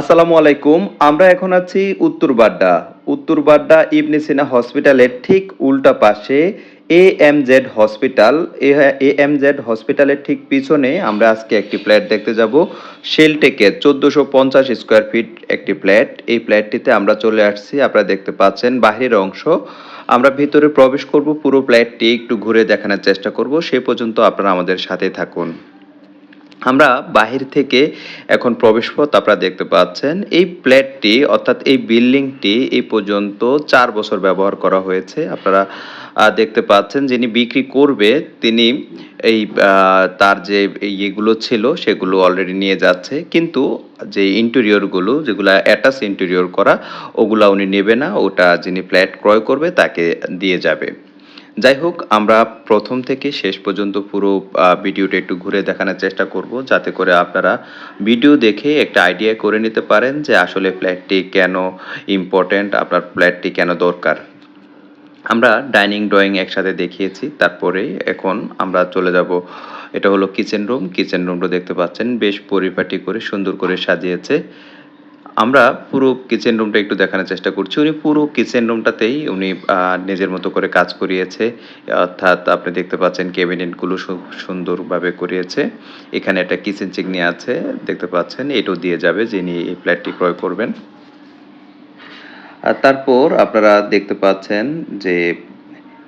আসসালামু আলাইকুম, আমরা এখন আছি উত্তর বাড্ডা। উত্তর বাড্ডা ইবনে সিনা হসপিটালের ঠিক উল্টা পাশে A M Z hospital. A M Z হসপিটালের ঠিক পিছনে আমরা আজকে একটি ফ্ল্যাট দেখতে যাব। শেলটেকে চোদ্দোশো পঞ্চাশ স্কোয়ার ফিট একটি ফ্ল্যাট। এই ফ্ল্যাটটিতে আমরা চলে আসছি, আপনারা দেখতে পাচ্ছেন বাহিরের অংশ। আমরা ভিতরে প্রবেশ করব, পুরো ফ্ল্যাটটি একটু ঘুরে দেখানোর চেষ্টা করব। সে পর্যন্ত আপনারা আমাদের সাথে থাকুন। আমরা বাহির থেকে এখন প্রবেশপথ আপনারা দেখতে পাচ্ছেন। এই ফ্ল্যাটটি অর্থাৎ এই বিল্ডিংটি এই পর্যন্ত চার বছর ব্যবহার করা হয়েছে। আপনারা দেখতে পাচ্ছেন যিনি বিক্রি করবে, তিনি এই তার যে ইয়েগুলো ছিল সেগুলো অলরেডি নিয়ে যাচ্ছে। কিন্তু যে ইন্টেরিয়রগুলো যেগুলো অ্যাটাচ ইন্টেরিয়র করা, ওগুলা উনি নেবে না। ওটা যিনি ফ্ল্যাট ক্রয় করবে, তাকে দিয়ে যাবে। যাই হোক আমরা প্রথম থেকে শেষ পর্যন্ত পুরো ভিডিওটা একটু ঘুরে দেখানোর চেষ্টা করব, যাতে করে আপনারা ভিডিও দেখে একটা আইডিয়া করে নিতে পারেন যে আসলে ফ্ল্যাটটি কেন ইম্পর্ট্যান্ট আপনার ফ্ল্যাটটি কেন দরকার। আমরা ডাইনিং ড্রয়িং একসাথে দেখিয়েছি, তারপরে এখন আমরা চলে যাব। এটা হলো কিচেন রুম কিচেন রুমটা দেখতে পাচ্ছেন, বেশ পরিপাটি করে সুন্দর করে সাজিয়েছে। আমরা পুরো কিচেন রুমটা একটু দেখানোর চেষ্টা করছি। উনি পুরো কিচেন রুমটাতেই উনি নিজের মতো করে কাজ করিয়েছে। অর্থাৎ আপনি দেখতে পাচ্ছেন ক্যাবিনেটগুলো সুন্দরভাবে করিয়েছে। এখানে একটা কিচেন চিকনি আছে, দেখতে পাচ্ছেন, এটাও দিয়ে যাবে যিনি এই ফ্ল্যাটটি ক্রয় করবেন। আর তারপর আপনারা দেখতে পাচ্ছেন যে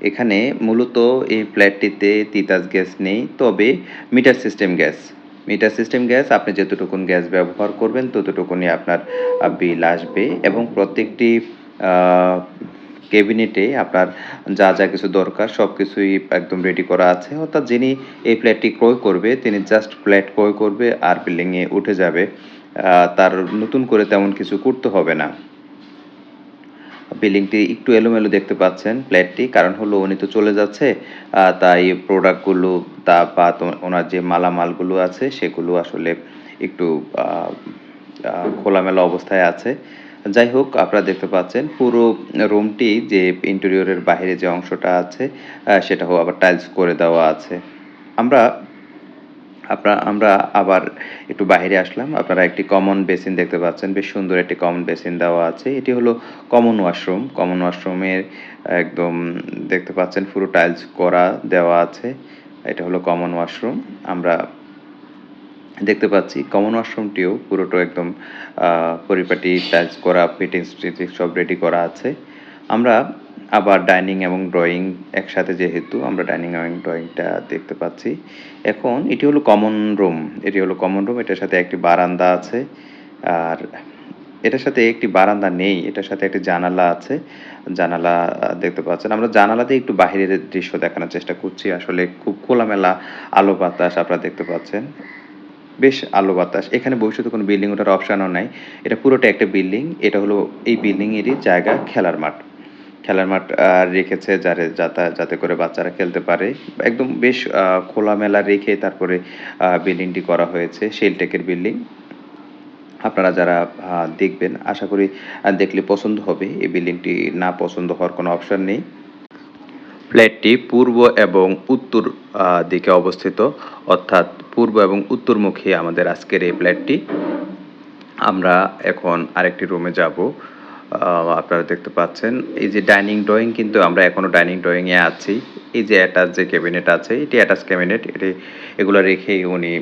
এখানে মূলত এই ফ্ল্যাটটিতে তিতাস গ্যাস নেই, তবে meter system gas. Meter system gas আপনি যতটুকুন গ্যাস ব্যবহার করবেন ততটুকুনি আপনার বিল আসবে এবং প্রত্যেকটি ক্যাবিনেটে আপনার যা যা কিছু দরকার সব কিছুই একদম রেডি করা আছে। অর্থাৎ যিনি এই ফ্ল্যাটটি ক্রয় করবে, তিনি জাস্ট ফ্ল্যাট ক্রয় করবে আর বিল্ডিংয়ে উঠে যাবে। তার নতুন করে তেমন কিছু করতে হবে না। বিল্ডিংটি একটু এলোমেলো দেখতে পাচ্ছেন ফ্ল্যাটটি, কারণ হলো উনি তো চলে যাচ্ছে তাই প্রোডাক্টগুলো, তা বা ওনার যে মালামালগুলো আছে সেগুলো আসলে একটু খোলামেলা অবস্থায় আছে। যাই হোক, আপনারা দেখতে পাচ্ছেন পুরো রুমটি যে ইন্টেরিয়রের বাইরে যে অংশটা আছে সেটাও আবার টাইলস করে দেওয়া আছে। আমরা আপনারা, আমরা আবার একটু বাইরে আসলাম। আপনারা একটি কমন বেসিন দেখতে পাচ্ছেন। বেশ সুন্দর একটি কমন বেসিন দেওয়া আছে। এটি হলো কমন ওয়াশরুম কমন ওয়াশরুমের একদম দেখতে পাচ্ছেন, পুরো টাইলস করা দেওয়া আছে। এটা হলো কমন ওয়াশরুম আমরা দেখতে পাচ্ছি কমন ওয়াশরুমটিও পুরোটা একদম পরিপাটি টাইলস করা ফিটিংস টিটিংস সব রেডি করা আছে। আমরা আবার ডাইনিং এবং ড্রয়িং একসাথে যেহেতু আমরা ডাইনিং এবং ড্রয়িংটা দেখতে পাচ্ছি। এখন এটি হলো কমন রুম। এটি হলো কমন রুম। এটার সাথে একটি বারান্দা আছে। আর এটার সাথে একটি বারান্দা নেই। এটার সাথে একটি জানালা আছে। জানালা দেখতে পাচ্ছেন। আমরা জানালাতে একটু বাইরের দৃশ্য দেখানোর চেষ্টা করছি। আসলে খুব খোলামেলা আলো বাতাস আপনারা দেখতে পাচ্ছেন। বেশ আলো বাতাস। এখানে ভবিষ্যতে কোনো বিল্ডিং ওঠার অপশানও নাই। এটা পুরোটা একটা বিল্ডিং। এটা হলো এই বিল্ডিংয়েরই জায়গা খেলার মাঠ। খেলার মাঠ রেখেছে যারে যাতে যাতে করে বাচ্চারা খেলতে পারে। একদম বেশ খোলামেলা রেখে তারপরে বিল্ডিংটি করা হয়েছে শেলটেকের বিল্ডিং। আপনারা যারা দেখবেন, আশা করি দেখলে পছন্দ হবে। এই বিল্ডিংটি না পছন্দ হওয়ার কোনো অপশন নেই। ফ্ল্যাটটি পূর্ব এবং উত্তর দিকে অবস্থিত। অর্থাৎ পূর্ব এবং উত্তরমুখী আমাদের আজকের এই ফ্ল্যাটটি। আমরা এখন আরেকটি রুমে যাব। আপনারা দেখতে পাচ্ছেন। এই যে ডাইনিং ড্রয়িং কিন্তু আমরা এখনও ডাইনিং ড্রয়িংয়ে আছি। এই যে অ্যাটাচ যে ক্যাবিনেট আছে, এটি অ্যাটাচ ক্যাবিনেট। এটি, এগুলো রেখেই উনি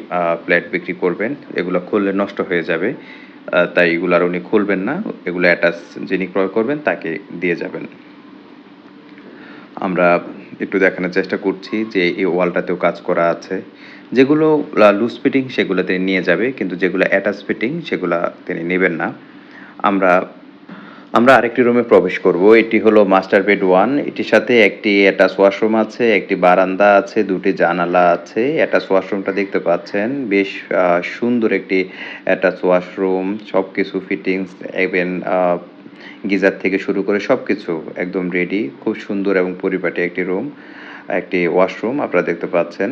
ফ্ল্যাট বিক্রি করবেন। এগুলো খুললে নষ্ট হয়ে যাবে। তাই এগুলো আর উনি খুলবেন না। এগুলো অ্যাটাচ যিনি ক্রয় করবেন তাকে দিয়ে যাবেন। আমরা একটু দেখানোর চেষ্টা করছি যে এই ওয়ালটাতেও কাজ করা আছে। যেগুলো লুজ ফিটিং সেগুলো তিনি নিয়ে যাবে, কিন্তু যেগুলো অ্যাটাচ ফিটিং সেগুলো তিনি নেবেন না। আমরা আমরা আরেকটি রুমে প্রবেশ করব। এটি হলো মাস্টার বেড ওয়ান এটির সাথে একটি অ্যাটাচ ওয়াশরুম আছে, একটি বারান্দা আছে, দুটি জানালা আছে। অ্যাটাচ ওয়াশরুমটা দেখতে পাচ্ছেন। বেশ সুন্দর একটি অ্যাটাচ ওয়াশরুম সব কিছু ফিটিংস ইভেন গিজার থেকে শুরু করে সব কিছু একদম রেডি খুব সুন্দর এবং পরিপাটি একটি রুম একটি ওয়াশরুম আপনারা দেখতে পাচ্ছেন।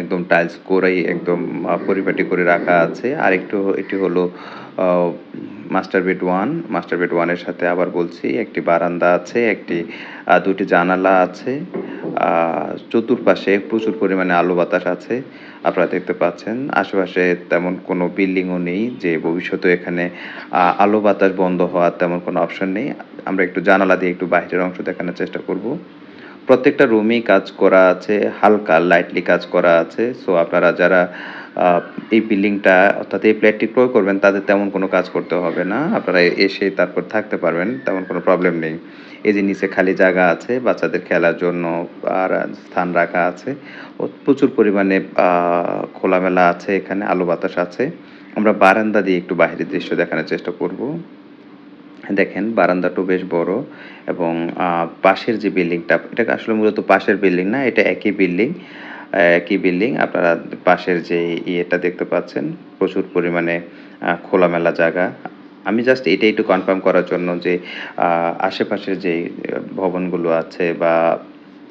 একদম টাইলস করেই একদম পরিপাটি করে রাখা আছে। আর একটু এটি হলো master bed one master bed ওয়ানের সাথে আবার বলছি, একটি বারান্দা আছে, একটি দুটি জানালা আছে। চতুর্পাশে প্রচুর পরিমাণে আলো বাতাস আছে, আপনারা দেখতে পাচ্ছেন। আশেপাশে তেমন কোনো বিল্ডিংও নেই, যে ভবিষ্যতে এখানে আলো বাতাস বন্ধ হওয়ার তেমন কোনো অপশন নেই। আমরা একটু জানালা দিয়ে একটু বাইরের অংশ দেখানোর চেষ্টা করব। প্রত্যেকটা রুমেই কাজ করা আছে, হালকা লাইটলি কাজ করা আছে। সো আপনারা যারা এই বিল্ডিংটা অর্থাৎ এই ফ্ল্যাটটি ক্রয় করবেন, তাদের তেমন কোনো কাজ করতে হবে না। আপনারা এসে তারপর থাকতে পারবেন, তেমন কোনো প্রবলেম নেই। এই যে নিচে খালি জায়গা আছে, বাচ্চাদের খেলার জন্য আর স্থান রাখা আছে। প্রচুর পরিমাণে খোলামেলা আছে এখানে, আলো বাতাস আছে। আমরা বারান্দা দিয়ে একটু বাইরের দৃশ্য দেখানোর চেষ্টা করব। দেখেন বারান্দাটাও বেশ বড় এবং পাশের যে বিল্ডিংটা এটা আসলে মূলত পাশের বিল্ডিং না, এটা একই বিল্ডিং একই বিল্ডিং। আপনারা পাশের যে ইয়েটা দেখতে পাচ্ছেন, প্রচুর পরিমাণে খোলামেলা জায়গা। আমি জাস্ট এটা একটু কনফার্ম করার জন্য যে আশেপাশের যে ভবনগুলো আছে বা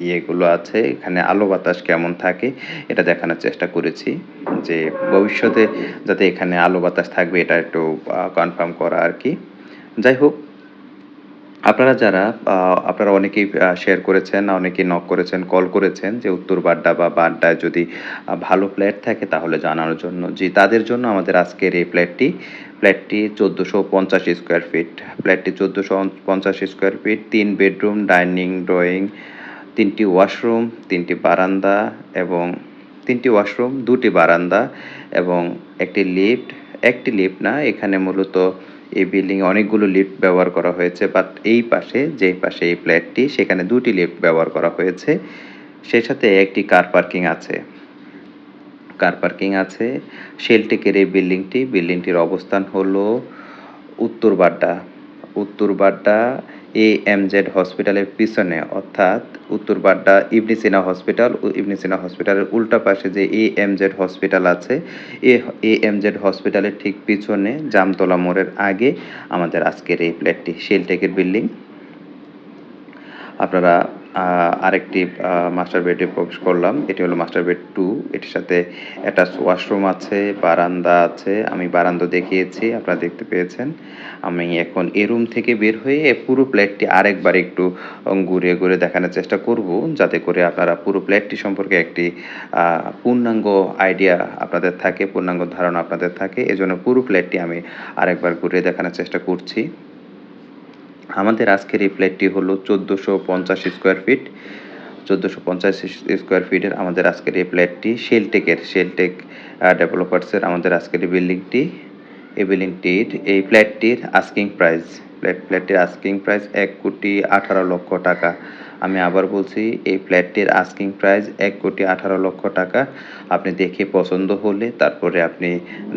ইয়েগুলো আছে, এখানে আলো বাতাস কেমন থাকে, এটা দেখানোর চেষ্টা করেছি যে ভবিষ্যতে যাতে এখানে আলো বাতাস থাকবে, এটা একটু কনফার্ম করা আর কি। যাই হোক আপনারা যারা আপনারা অনেকেই শেয়ার করেছেন, অনেকেই নক করেছেন কল করেছেন যে উত্তর বাড্ডা বা বাড্ডায় যদি ভালো ফ্ল্যাট থাকে তাহলে জানানোর জন্য। যে তাদের জন্য আমাদের আজকের এই ফ্ল্যাটটি ফ্ল্যাটটি চোদ্দোশো পঞ্চাশ স্কোয়ার ফিট ফ্ল্যাটটি চোদ্দোশো পঞ্চাশ স্কোয়ার ফিট তিন বেডরুম ডাইনিং ড্রয়িং তিনটি ওয়াশরুম তিনটি বারান্দা এবং তিনটি ওয়াশরুম দুটি বারান্দা এবং একটি লিফট একটি লিফট না, এখানে মূলত এই বিল্ডিং এ অনেকগুলো লিফট ব্যবহার করা হয়েছে বাট এই পাশে, যেই পাশে এই ফ্ল্যাটটি সেখানে দুটি লিফট ব্যবহার করা হয়েছে। সেই সাথে একটি কার পার্কিং আছে। কার পার্কিং আছে। শেলটেকের এই বিল্ডিংটি বিল্ডিংটির অবস্থান হলো উত্তর বাড্ডা। উত্তর বাড্ডা এ এম জেড হসপিটালের পিছনে, অর্থাৎ উত্তর বাড্ডা ইবনি সিনা হসপিটাল ও ইবনি সিনা হসপিটালের উল্টা পাশে যে এ এম জেড হসপিটাল আছে, এ এ এম জেড হসপিটালের ঠিক পিছনে জামতলা মোড়ের আগে আমাদের আজকের এই ফ্ল্যাটটি শেলটেকের বিল্ডিং আপনারা আরেকটি মাস্টার বেডে প্রবেশ করলাম। এটি হলো মাস্টার বেড টু এটির সাথে একটা ওয়াশরুম আছে, বারান্দা আছে, আমি বারান্দা দেখিয়েছি, আপনারা দেখতে পেয়েছেন। আমি এখন এই রুম থেকে বের হয়ে পুরো প্লেটটি আরেকবার একটু ঘুরে ঘুরে দেখানোর চেষ্টা করব, যাতে করে আপনারা পুরো প্লেটটি সম্পর্কে একটি পূর্ণাঙ্গ আইডিয়া আপনাদের থাকে, পূর্ণাঙ্গ ধারণা আপনাদের থাকে। এজন্য পুরো প্লেটটি আমি আরেকবার ঘুরে দেখানোর চেষ্টা করছি। আমাদের আজকের এই ফ্ল্যাটটি হলো চোদ্দোশো পঞ্চাশ স্কোয়ার ফিট। চোদ্দোশো পঞ্চাশ স্কোয়ার ফিটের আমাদের আজকের এই ফ্ল্যাটটি শেলটেকের শেলটেক ডেভেলপার্সের আমাদের আজকের এই বিল্ডিংটি এই বিল্ডিংটির এই ফ্ল্যাটটির আস্কিং প্রাইস ফ্ল্যাট ফ্ল্যাটটির আস্কিং প্রাইস এক কোটি আঠারো লক্ষ টাকা। আমি আবার বলছি, এই ফ্ল্যাটটির আস্কিং প্রাইস এক কোটি আঠারো লক্ষ টাকা। আপনি দেখে পছন্দ হলে তারপরে আপনি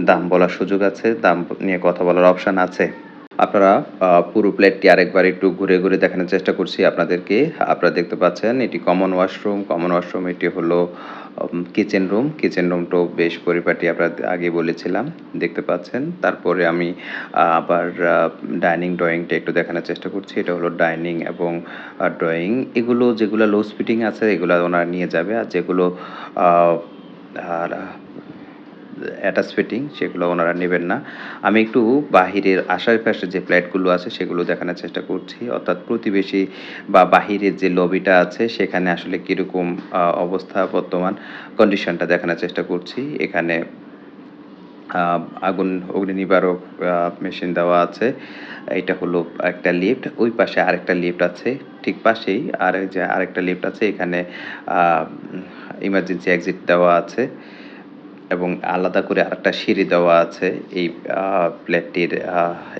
দাম বলার সুযোগ আছে, দাম নিয়ে কথা বলার অপশান আছে। আপনারা পুরো প্লেটটি আরেকবার একটু ঘুরে ঘুরে দেখানোর চেষ্টা করছি আপনাদেরকে। আপনারা দেখতে পাচ্ছেন, এটি কমন ওয়াশরুম কমন ওয়াশরুম এটি হলো কিচেন রুম কিচেন রুমটাও বেশ পরিপাটি আপনারা আগে বলেছিলাম, দেখতে পাচ্ছেন। তারপরে আমি আবার ডাইনিং ড্রয়িংটা একটু দেখানোর চেষ্টা করছি। এটা হলো ডাইনিং এবং ড্রয়িং এগুলো যেগুলো লো স্পিটিং আছে, এগুলো ওনারা নিয়ে যাবে। আর যেগুলো আর অ্যাটাচ ফিটিং সেগুলো ওনারা নেবেন না। আমি একটু বাহিরের আশেপাশে যে ফ্ল্যাটগুলো আছে, সেগুলো দেখানোর চেষ্টা করছি। অর্থাৎ প্রতিবেশী বা বাহিরের যে লবিটা আছে, সেখানে আসলে কীরকম অবস্থা, বর্তমান কন্ডিশনটা দেখানোর চেষ্টা করছি। এখানে আগুন অগ্নি নিবারক মেশিন দেওয়া আছে। এটা হলো একটা লিফট ওই পাশে আরেকটা লিফট আছে, ঠিক পাশেই। আর যে আরেকটা লিফট আছে, এখানে ইমার্জেন্সি এক্সিট দেওয়া আছে। এবং আলাদা করে আরেকটা সিঁড়ি দেওয়া আছে এই ফ্ল্যাটটির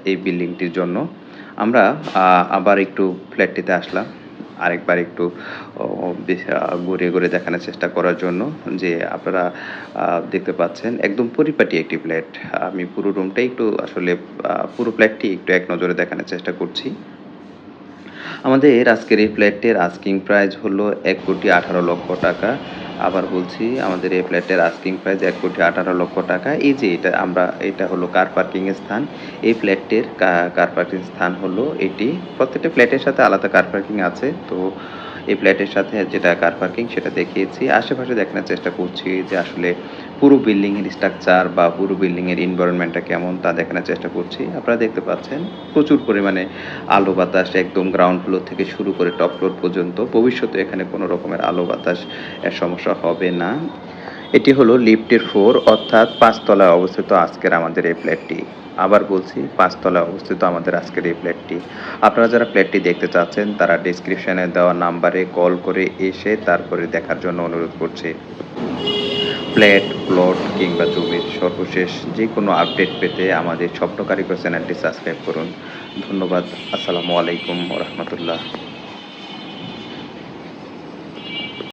এই বিল্ডিংটির জন্য। আমরা আবার একটু ফ্ল্যাটটিতে আসলাম, আরেকবার একটু ঘুরে ঘুরে দেখানোর চেষ্টা করার জন্য যে আপনারা দেখতে পাচ্ছেন একদম পরিপাটি একটি ফ্ল্যাট। আমি পুরো রুমটাই একটু আসলে পুরো ফ্ল্যাটটি একটু এক নজরে দেখানোর চেষ্টা করছি। আমাদের আজকের এই ফ্ল্যাটের আস্কিং প্রাইস হলো এক কোটি আঠারো লক্ষ টাকা। আবার বলছি, আমাদের এই ফ্ল্যাটের আস্কিং প্রাইস এক কোটি আঠারো লক্ষ টাকা। এই যে এটা আমরা, এটা হলো কার পার্কিং এর স্থান। এই ফ্ল্যাটটির কার পার্কিং স্থান হলো এটি। প্রত্যেকটা ফ্ল্যাটের সাথে আলাদা কার পার্কিং আছে। তো এই ফ্ল্যাটের সাথে যেটা কার পার্কিং সেটা দেখিয়েছি। আশেপাশে দেখানোর চেষ্টা করছি যে আসলে পুরো বিল্ডিংয়ের স্ট্রাকচার বা পুরো বিল্ডিংয়ের এনভায়রনমেন্টটা কেমন তা দেখানোর চেষ্টা করছি। আপনারা দেখতে পাচ্ছেন, প্রচুর পরিমাণে আলো বাতাস একদম গ্রাউন্ড ফ্লোর থেকে শুরু করে টপ ফ্লোর পর্যন্ত। ভবিষ্যতে এখানে কোনো রকমের আলো বাতাস এর সমস্যা হবে না। এটি হলো লিফটের ফোর অর্থাৎ পাঁচতলায় অবস্থিত আজকের আমাদের এই ফ্ল্যাটটি আবার বলছি, পাঁচতলায় অবস্থিত আমাদের আজকের এই ফ্ল্যাটটি আপনারা যারা ফ্ল্যাটটি দেখতে চাচ্ছেন, তারা ডিসক্রিপশনে দেওয়া নাম্বারে কল করে এসে তারপরে দেখার জন্য অনুরোধ করছি। প্লেট, প্লট কিংবা জমির সর্বশেষ যে কোনো আপডেট পেতে আমাদের স্বপ্ন কারিগর চ্যানেলটি সাবস্ক্রাইব করুন। ধন্যবাদ। আসসালামু আলাইকুম রহমতুল্লাহ।